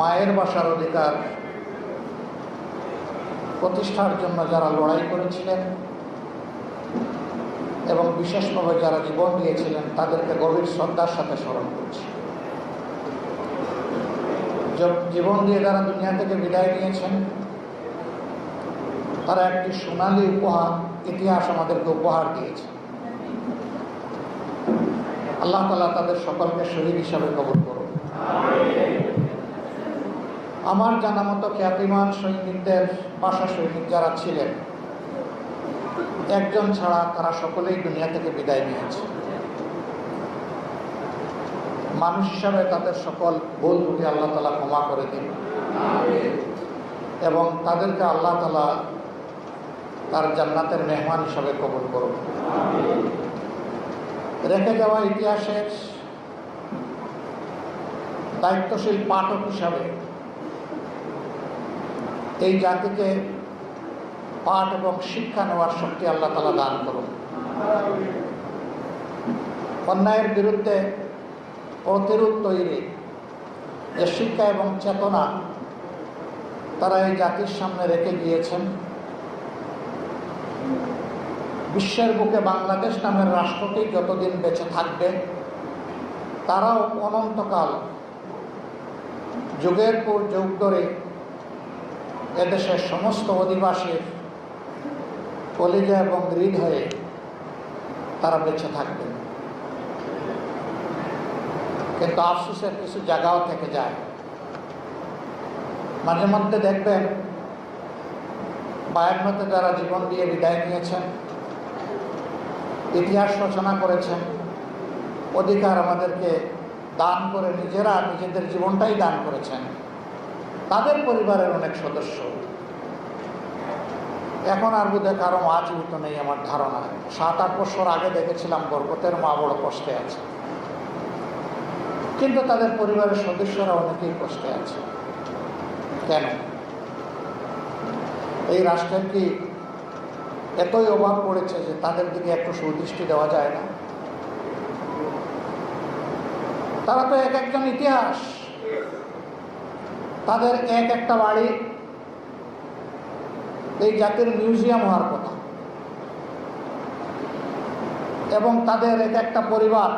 মায়ের বাসার অধিকার প্রতিষ্ঠার জন্য যারা লড়াই করেছিলেন এবং বিশেষভাবে যারা জীবন দিয়েছিলেন, তাদেরকে গভীর শ্রদ্ধার সাথে স্মরণ করছি। জীবন দিয়ে যারা দুনিয়া থেকে বিদায় নিয়েছেন, তারা একটি সোনালী উপহার, ইতিহাস আমাদেরকে উপহার দিয়েছে। আল্লাহ তালা তাদের সকলকে শহীদ হিসাবে কবর করুন আমার জানা মতো খ্যাতিমান সৈনিকদের বাসা সৈনিক যারা ছিলেন, একজন ছাড়া তারা সকলেই দুনিয়া থেকে বিদায় নিয়েছে। মানুষ হিসাবে তাদের সকল ভুল ত্রুটি আল্লাহ তালা ক্ষমা করে দিন। এবং তাদেরকে আল্লাহ তালা তার জান্নাতের মেহমান হিসাবে কবুল করুন। রেখে যাওয়া ইতিহাসের দায়িত্বশীল পাঠক হিসাবে এই জাতিকে পাঠ এবং শিক্ষা নেওয়ার শক্তি আল্লাহ তালা দান করুন। অন্যায়ের বিরুদ্ধে প্রতিরোধ তৈরি যে শিক্ষা এবং চেতনা তারা এই জাতির সামনে রেখে গিয়েছেন। বিশ্বের বুকে বাংলাদেশ নামের রাষ্ট্রটি যতদিন বেঁচে থাকবে, তারাও অনন্তকাল যুগের পর যুগ ধরে এদেশের সমস্ত অধিবাসীর কলিজা এবং ঋণ হয়ে তারা বেঁচে থাকবে। কিন্তু আফসোসের কিছু জায়গাও থেকে যায়। মাঝে মধ্যে দেখবেন, বায়ান্নতে যারা জীবন দিয়ে বিদায় নিয়েছেন, ইতিহাস রচনা করেছেন, অধিকার আমাদেরকে দান করে নিজেরা নিজেদের জীবনটাই দান করেছেন। তাদের পরিবারের অনেক সদস্য। এখন আর বোধহয় কারও মা জীবিত নেই আমার ধারণা। সাত আট বছর আগে দেখেছিলাম বরকতের মা বড় কষ্টে আছে। কিন্তু তাদের পরিবারের সদস্যরা অনেকেই কষ্টে আছে। কেন? এই রাষ্ট্রের কি এতই অভাব পড়েছে যে তাদের দিকে একটু সুদৃষ্টি দেওয়া যায় না? তারা তো এক একজন ইতিহাস। তাদের এক একটা বাড়ি এই জাতির মিউজিয়াম হওয়ার কথা। এবং তাদের এক একটা পরিবার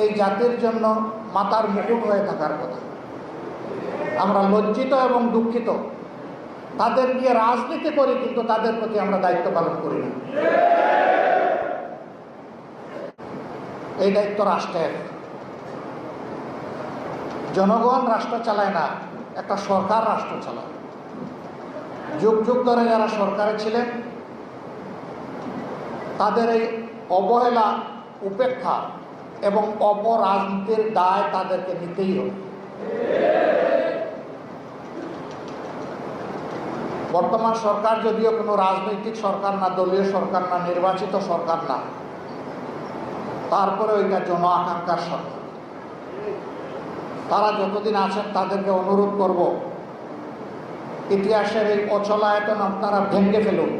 এই জাতির জন্য মাতার মুকুট হয়ে থাকার কথা। আমরা লজ্জিত এবং দুঃখিত। তাদের দিয়ে রাজনীতি করি, কিন্তু তাদের প্রতি আমরা দায়িত্ব পালন করি না। এই দায়িত্ব রাষ্ট্রের। জনগণ রাষ্ট্র চালায় না, একটা সরকার রাষ্ট্র চালায়। যুগ যুগ ধরে যারা সরকারে ছিলেন, তাদের এই অবহেলা, উপেক্ষা এবং অপরাজনীতির দায় তাদেরকে নিতেই হবে। বর্তমান সরকার যদিও কোনো রাজনৈতিক সরকার না, দলীয় সরকার না, নির্বাচিত সরকার না তারপরে ওইটা জন আকাঙ্ক্ষার সরকার। তারা যতদিন আছেন তাদেরকে অনুরোধ করব, ইতিহাসের এই অচলায়তন আপনারা ভেঙে ফেলুন।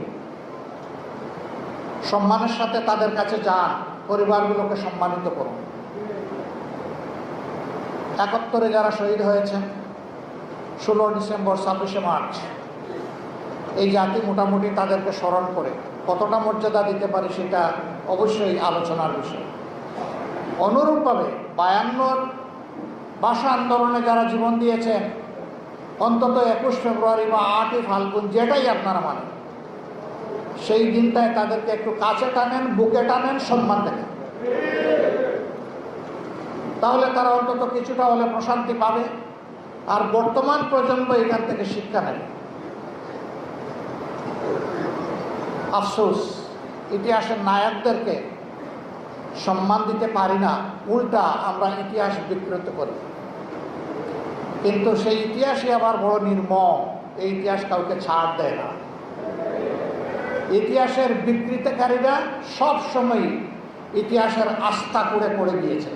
সম্মানের সাথে তাদের কাছে যান, পরিবারগুলোকে সম্মানিত করুন। একাত্তরে যারা শহীদ হয়েছেন, ষোলো ডিসেম্বর ছাব্বিশে মার্চ, এই জাতি মোটামুটি তাদেরকে স্মরণ করে, কতটা মর্যাদা দিতে পারে সেটা অবশ্যই আলোচনার বিষয়। অনুরূপভাবে বায়ান্নর ভাষা আন্দোলনে যারা জীবন দিয়েছেন, অন্তত একুশ ফেব্রুয়ারি বা আটই ফাল্গুন, যেটাই আপনারা মানেন, সেই দিনটায় তাদেরকে একটু কাছে টানেন, বুকে টানেন, সম্মান দেখেন। তাহলে তারা অন্তত কিছুটা হলে প্রশান্তি পাবে, আর বর্তমান প্রজন্ম এখান থেকে শিক্ষা নেবে। আফসোস, ইতিহাসের নায়কদেরকে সম্মান দিতে পারি না, উল্টা আমরা ইতিহাস বিকৃত করি। কিন্তু সেই ইতিহাসই আবার বড় নির্মম। এই ইতিহাস কাউকে ছাড় দেয় না। ইতিহাসের বিকৃতকারীরা সব সময় ইতিহাসের আস্থা করে পড়ে গিয়েছেন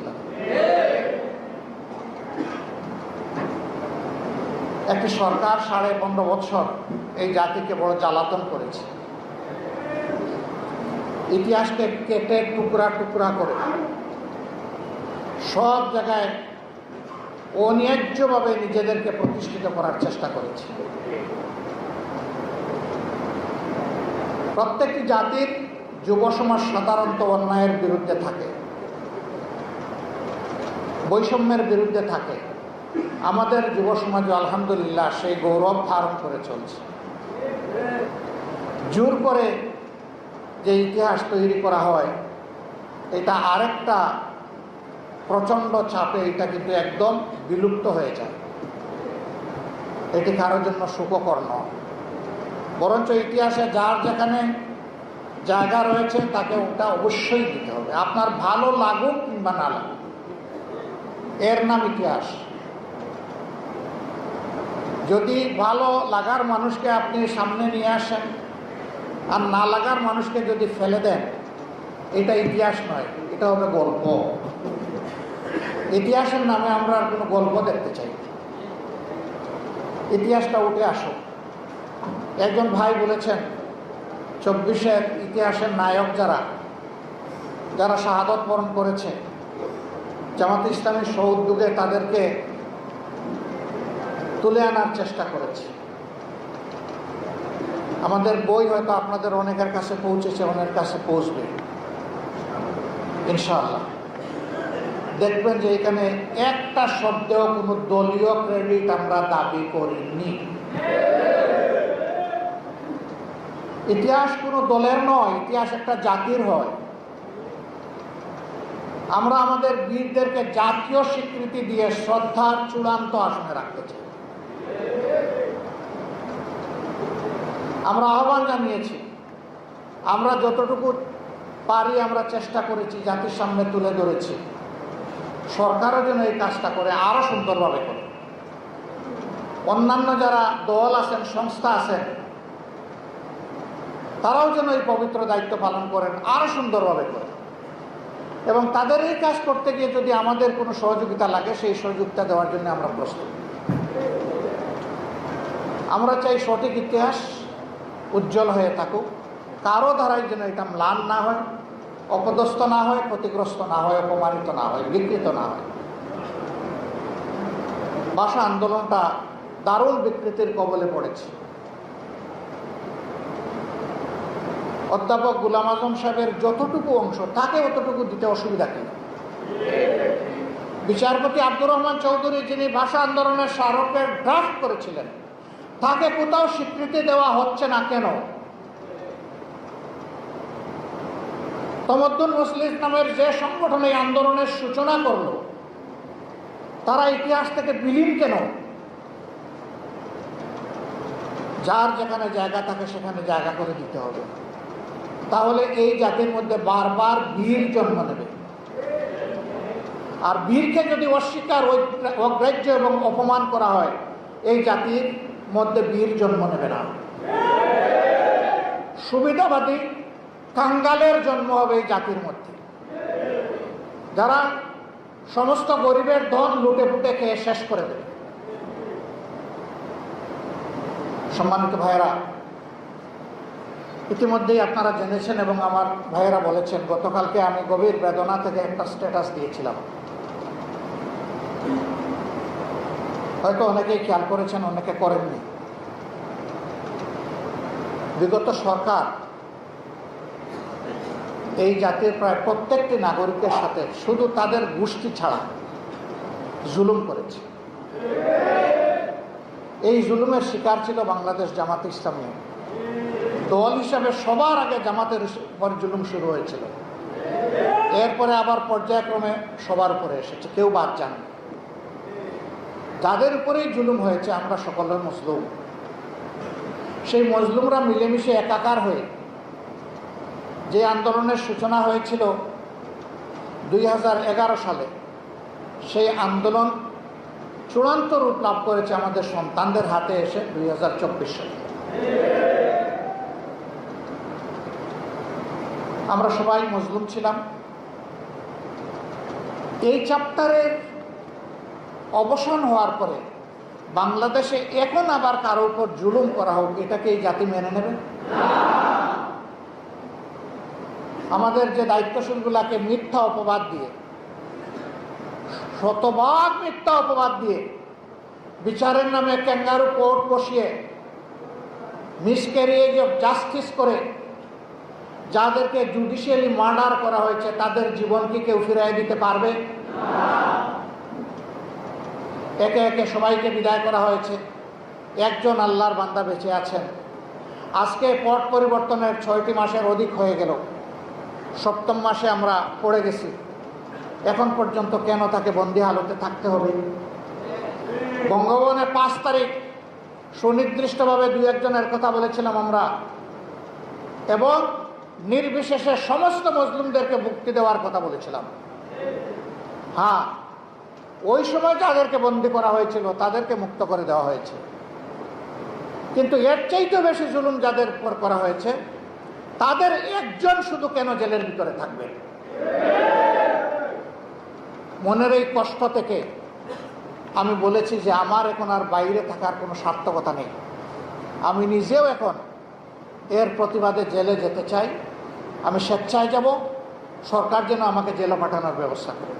একটি সরকার সাড়ে পনেরো বছর এই জাতিকে বড় জ্বালাতন করেছে। ইতিহাসকে কেটে টুকরা টুকরা করে সব জায়গায় অন্যায্যভাবে নিজেদেরকে প্রতিষ্ঠিত করার চেষ্টা করেছে। প্রত্যেকটি জাতির যুব সমাজ সাধারণত অন্যায়ের বিরুদ্ধে থাকে, বৈষম্যের বিরুদ্ধে থাকে। আমাদের যুব সমাজ আলহামদুলিল্লাহ সেই গৌরব ধারণ করে চলছে। জোর করে যে ইতিহাস তৈরি করা হয়, এটা আরেকটা প্রচণ্ড চাপে এটা কিন্তু একদম বিলুপ্ত হয়ে যায়। এটি কারোর জন্য সুখকর্ণ বরঞ্চ ইতিহাসে যার যেখানে জায়গা রয়েছে, তাকে ওটা অবশ্যই দিতে হবে। আপনার ভালো লাগুক কিংবা না লাগুক, এর নাম ইতিহাস। যদি ভালো লাগার মানুষকে আপনি সামনে নিয়ে আসেন, আর না লাগার মানুষকে যদি ফেলে দেন, এটা ইতিহাস নয়, এটা হবে গল্প। ইতিহাসের নামে আমরা আর কোনো গল্প দেখতে চাই ইতিহাসটা উঠে আসো। একজন ভাই বলেছেন, চব্বিশের ইতিহাসের নায়ক যারা যারা শাহাদত বরণ করেছে, জামাত ইসলামের সৌদ্যোগে তাদেরকে তুলে আনার চেষ্টা করেছে। আমাদের বই হয়তো আপনাদের অনেকের কাছে পৌঁছেছে, অনেকের কাছে পৌঁছবে। ইনশাআল্লাহ। দেখবেন যে এখানে একটা শব্দেও কোনো দলীয় ক্রেডিট আমরা দাবি করিনি। ইতিহাস কোনো দলের নয়, ইতিহাস একটা জাতির হয়। আমরা আমাদের বীরদেরকে জাতীয় স্বীকৃতি দিয়ে শ্রদ্ধার চূড়ান্ত আসনে রাখতে চাই। আমরা আহ্বান জানিয়েছি, আমরা যতটুকু পারি আমরা চেষ্টা করেছি জাতির সামনে তুলে ধরেছি। সরকারও যেন এই কাজটা করে, আরও সুন্দরভাবে করে। অন্যান্য যারা দল আছেন, সংস্থা আছেন, তারাও যেন এই পবিত্র দায়িত্ব পালন করেন, আরও সুন্দরভাবে করেন এবং তাদের এই কাজ করতে গিয়ে যদি আমাদের কোনো সহযোগিতা লাগে, সেই সহযোগিতা দেওয়ার জন্য আমরা প্রস্তুত। আমরা চাই সঠিক ইতিহাস উজ্জ্বল হয়ে থাকুক, কারও দ্বারাই যেন এটা ম্লান না হয়। অপদস্থ না হয়, ক্ষতিগ্রস্ত না হয়, অপমানিত না হয়, বিকৃত না হয়। ভাষা আন্দোলনটা দারুণ বিকৃতির কবলে পড়েছে। অধ্যাপক গুলাম আজম সাহেবের যতটুকু অংশ, তাকে অতটুকু দিতে অসুবিধা কি? বিচারপতি আব্দুর রহমান চৌধুরী যিনি ভাষা আন্দোলনের স্মারকের ড্রাফট করেছিলেন, তাকে কোথাও স্বীকৃতি দেওয়া হচ্ছে না কেন? তমদ্দুন মুসলিম নামের যে সংগঠন এই আন্দোলনের সূচনা করল, তারা ইতিহাস থেকে বিলীন কেন? যার যেখানে জায়গা থাকে সেখানে জায়গা করে দিতে হবে। তাহলে এই জাতির মধ্যে বারবার বীর জন্ম নেবে। আর বীরকে যদি অস্বীকার, অগ্রাহ্য এবং অপমান করা হয়, এই জাতির মধ্যে বীর জন্ম নেবে না। সুবিধাবাদী কাঙ্গালের জন্ম হবে এই জাতির মধ্যে। যারা সমস্ত গরিবের ধন লুটে ফুটে খেয়ে শেষ করে দেবে। সম্মানিত ভাইয়েরা, ইতিমধ্যেই আপনারা জেনেছেন এবং আমার ভাইয়েরা বলেছেন, গতকালকে আমি গভীর বেদনা থেকে একটা স্ট্যাটাস দিয়েছিলাম। হয়তো অনেকেই খেয়াল করেছেন, অনেকে করেননি। বিগত সরকার এই জাতির প্রায় প্রত্যেকটি নাগরিকের সাথে শুধু তাদের গোষ্ঠী ছাড়া জুলুম করেছে। এই জুলুমের শিকার ছিল বাংলাদেশ জামাত ইসলামী। দল হিসাবে সবার আগে জামাতের উপর জুলুম শুরু হয়েছিল। এরপরে আবার পর্যায়ক্রমে সবার উপরে এসেছে, কেউ বাদ যান যাদের উপরেই জুলুম হয়েছে, আমরা সকলে মজলুম। সেই মজলুমরা মিলেমিশে একাকার হয়ে যে আন্দোলনের সূচনা হয়েছিল দুই হাজার এগারো সালে, সেই আন্দোলন চূড়ান্ত রূপ লাভ করেছে আমাদের সন্তানদের হাতে এসে দুই হাজার চব্বিশ সালে। আমরা সবাই মজলুম ছিলাম। এই চ্যাপ্টারের অবসান হওয়ার পরে বাংলাদেশে এখন আবার কারও উপর জুলুম করা হোক, এটাকে এই জাতি মেনে নেবে? আমাদের যে দায়িত্বশীলগুলাকে মিথ্যা অপবাদ দিয়ে, শতভাগ মিথ্যা অপবাদ দিয়ে বিচারের নামে ক্যাঙ্গারু কোর্ট বসিয়ে মিসক্যারিয়েজ অফ জাস্টিস করে যাদেরকে জুডিশিয়ালি মার্ডার করা হয়েছে, তাদের জীবন কি কেউ ফিরিয়ে দিতে পারবে? একে একে সবাইকে বিদায় করা হয়েছে। একজন আল্লাহর বান্দা বেঁচে আছেন। আজকে পট পরিবর্তনের ছয়টি মাসের অধিক হয়ে গেল। সপ্তম মাসে আমরা পড়ে গেছি। এখন পর্যন্ত কেন তাকে বন্দি হালতে থাকতে হবে? বঙ্গভবনে পাঁচ তারিখ, সুনির্দিষ্টভাবে দু একজনের কথা বলেছিলাম আমরা। এবং নির্বিশেষে সমস্ত মুসলিমদেরকে মুক্তি দেওয়ার কথা বলেছিলাম। হ্যাঁ ওই সময় যাদেরকে বন্দি করা হয়েছিল, তাদেরকে মুক্ত করে দেওয়া হয়েছে। কিন্তু এর চাইতে বেশি জুলুম যাদের উপর করা হয়েছে তাদের একজন শুধু কেন জেলের ভিতরে থাকবে? মনের এই কষ্ট থেকে আমি বলেছি যে আমার এখন আর বাইরে থাকার কোনো সার্থকতা নেই। আমি নিজেও এখন এর প্রতিবাদে জেলে যেতে চাই। আমি স্বেচ্ছায় যাব। সরকার যেন আমাকে জেলে পাঠানোর ব্যবস্থা করে।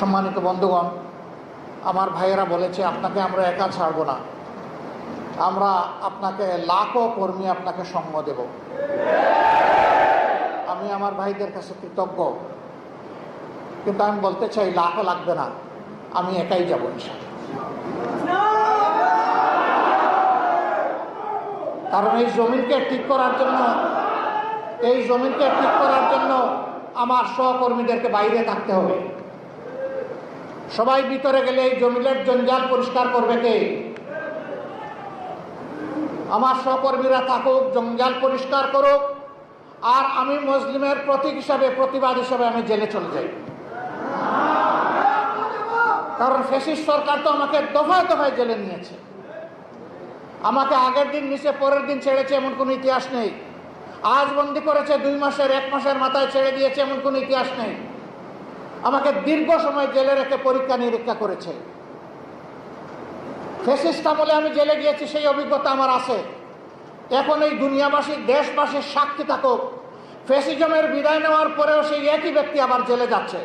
সম্মানিত বন্ধুগণ, আমার ভাইয়েরা বলেছে, আপনাকে আমরা একা ছাড়বো না। আমরা আপনাকে লাখো কর্মী আপনাকে সঙ্গ দেব। আমি আমার ভাইদের কাছে কৃতজ্ঞ। কিন্তু আমি বলতে চাই লাখও লাগবে না। আমি একাই যাব কারণ এই জমিনকে ঠিক করার জন্য, এই জমিনকে ঠিক করার জন্য আমার সহকর্মীদেরকে বাইরে থাকতে হবে। সবাই ভিতরে গেলে এই জমিনের জঞ্জাল পরিষ্কার করবে কে? আমার সহকর্মীরা থাকুক জঞ্জাল পরিষ্কার করুক, আর আমি মুসলিমের প্রতীক হিসাবে, প্রতিবাদ হিসাবে আমি জেলে চলে যাই। কারণ ফেসিস সরকার তো আমাকে দফায় দফায় জেলে নিয়েছে। আমাকে আগের দিন নিচে, পরের দিন ছেড়েছে এমন কোনো ইতিহাস নেই। আজ বন্দি করেছে দুই মাসের, এক মাসের মাথায় ছেড়ে দিয়েছে এমন কোনো ইতিহাস নেই। আমাকে দীর্ঘ সময় জেলে রেখে পরীক্ষা নিরীক্ষা করেছে। ফেসিস্ট আমলে আমি জেলে গিয়েছি, সেই অভিজ্ঞতা আমার আছে। এখন এই দুনিয়াবাসী, দেশবাসীর সাক্ষী থাকুক। ফেসিজমের বিদায় নেওয়ার পরেও সেই একই ব্যক্তি আবার জেলে যাচ্ছে।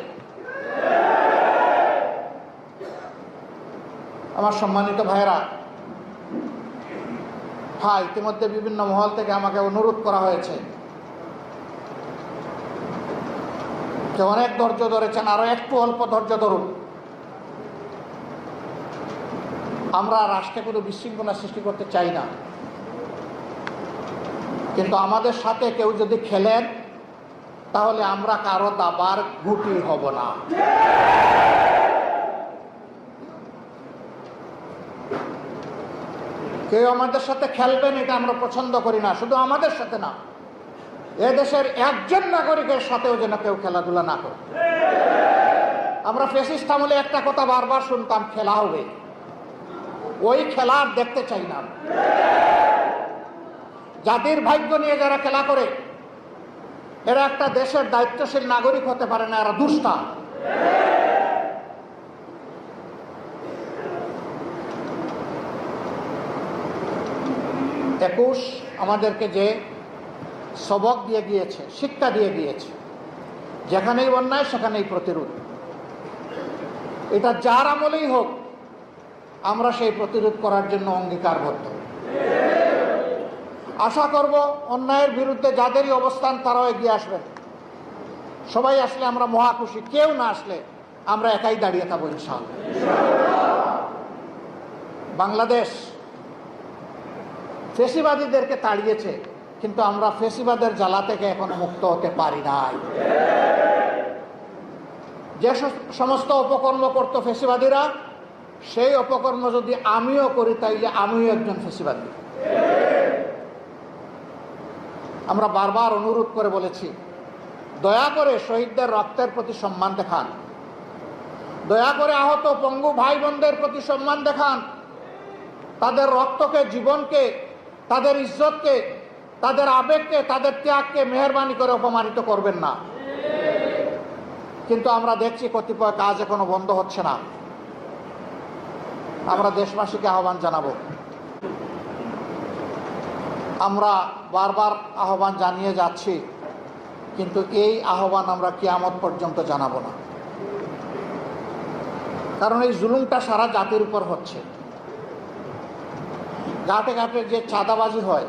আমার সম্মানিত ভাইয়েরা হ্যাঁ ইতিমধ্যে বিভিন্ন মহল থেকে আমাকে অনুরোধ করা হয়েছে যে অনেক ধৈর্য ধরেছেন, আরও একটু অল্প ধৈর্য ধরুন। আমরা রাষ্ট্রে কোনো বিশৃঙ্খলা সৃষ্টি করতে চাই না। কিন্তু আমাদের সাথে কেউ যদি খেলেন, তাহলে আমরা কারও দাবার গুটি হব না। কেউ আমাদের সাথে খেলবেন, এটা আমরা পছন্দ করি না, শুধু আমাদের সাথে না। এদেশের একজন নাগরিকের সাথেও যেন কেউ খেলাধুলা না করে। আমরা ফেসিস্ট আমলে একটা কথা বারবার শুনতাম, খেলা হবে। ওই খেলা আর দেখতে চাই না। জাতির ভাগ্য নিয়ে যারা খেলা করে, এরা একটা দেশের দায়িত্বশীল নাগরিক হতে পারে না, এরা দুষ্টা। একুশ আমাদেরকে যে সবক দিয়ে গিয়েছে, শিক্ষা দিয়ে গিয়েছে, যেখানেই অন্যায় সেখানেই প্রতিরোধ। এটা যার আমলেই হোক আমরা সেই প্রতিরোধ করার জন্য অঙ্গীকারবদ্ধ। আশা করব অন্যায়ের বিরুদ্ধে যাদেরই অবস্থান তারাও এগিয়ে আসবেন সবাই আসলে আমরা মহা খুশি, কেউ না আসলে আমরা একাই দাঁড়িয়ে থাকব ইনশাল বাংলাদেশ ফেসিবাদীদেরকে তাড়িয়েছে, কিন্তু আমরা ফেসিবাদের জ্বালা থেকে এখনও মুক্ত হতে পারি নাই। যে সমস্ত অপকর্ম করতো ফেসিবাদীরা সেই অপকর্ম যদি আমিও করি, তাইলে আমিও একজন ফেসিবাদী। আমরা বারবার অনুরোধ করে বলেছি, দয়া করে শহীদদের রক্তের প্রতি সম্মান দেখান। দয়া করে আহত পঙ্গু ভাই বোনদের প্রতি সম্মান দেখান। তাদের রক্তকে, জীবনকে, তাদের ইজ্জতকে, তাদের আবেগকে, তাদের ত্যাগকে মেহরবানি করে অপমানিত করবেন না। কিন্তু আমরা দেখছি কতিপয় কাজ এখনও বন্ধ হচ্ছে না। আমরা দেশবাসীকে আহ্বান জানাব। আমরা বারবার আহ্বান জানিয়ে যাচ্ছি, কিন্তু এই আহ্বান আমরা কিয়ামত পর্যন্ত জানাব না। কারণ এই জুলুমটা সারা জাতির উপর হচ্ছে। ঘাটে ঘাটে যে চাঁদাবাজি হয়,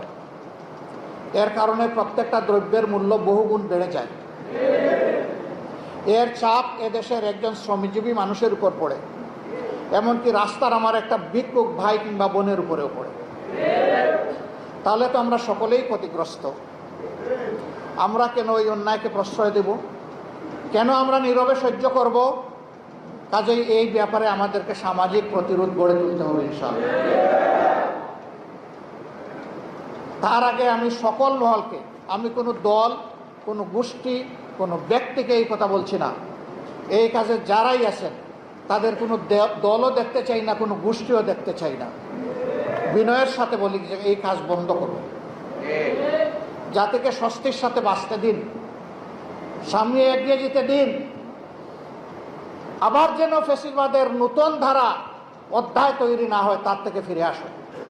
এর কারণে প্রত্যেকটা দ্রব্যের মূল্য বহুগুণ বেড়ে যায়। এর চাপ এদেশের একজন শ্রমজীবী মানুষের উপর পড়ে। এমনকি রাস্তার আমার একটা ভিক্ষুক ভাই কিংবা বোনের উপরেও পড়ে। তাহলে তো আমরা সকলেই ক্ষতিগ্রস্ত। আমরা কেন ওই অন্যায়কে প্রশ্রয় দেব? কেন আমরা নীরবে সহ্য করব? কাজেই এই ব্যাপারে আমাদেরকে সামাজিক প্রতিরোধ গড়ে তুলতে হবে ইনশাআল্লাহ। তার আগে আমি সকল মহলকে, আমি কোনো দল, কোনো গোষ্ঠী, কোনো ব্যক্তিকে এই কথা বলছি না। এই কাজে যারাই আছেন তাদের কোনো দলও দেখতে চাই না, কোনো গোষ্ঠীও দেখতে চাই না। বিনয়ের সাথে বলি যে এই কাজ বন্ধ করুন। জাতিকে স্বস্তির সাথে বাঁচতে দিন, সামনে এগিয়ে যেতে দিন। আবার যেন ফেসিবাদের নতুন ধারা অধ্যায় তৈরি না হয়, তার থেকে ফিরে আসুন।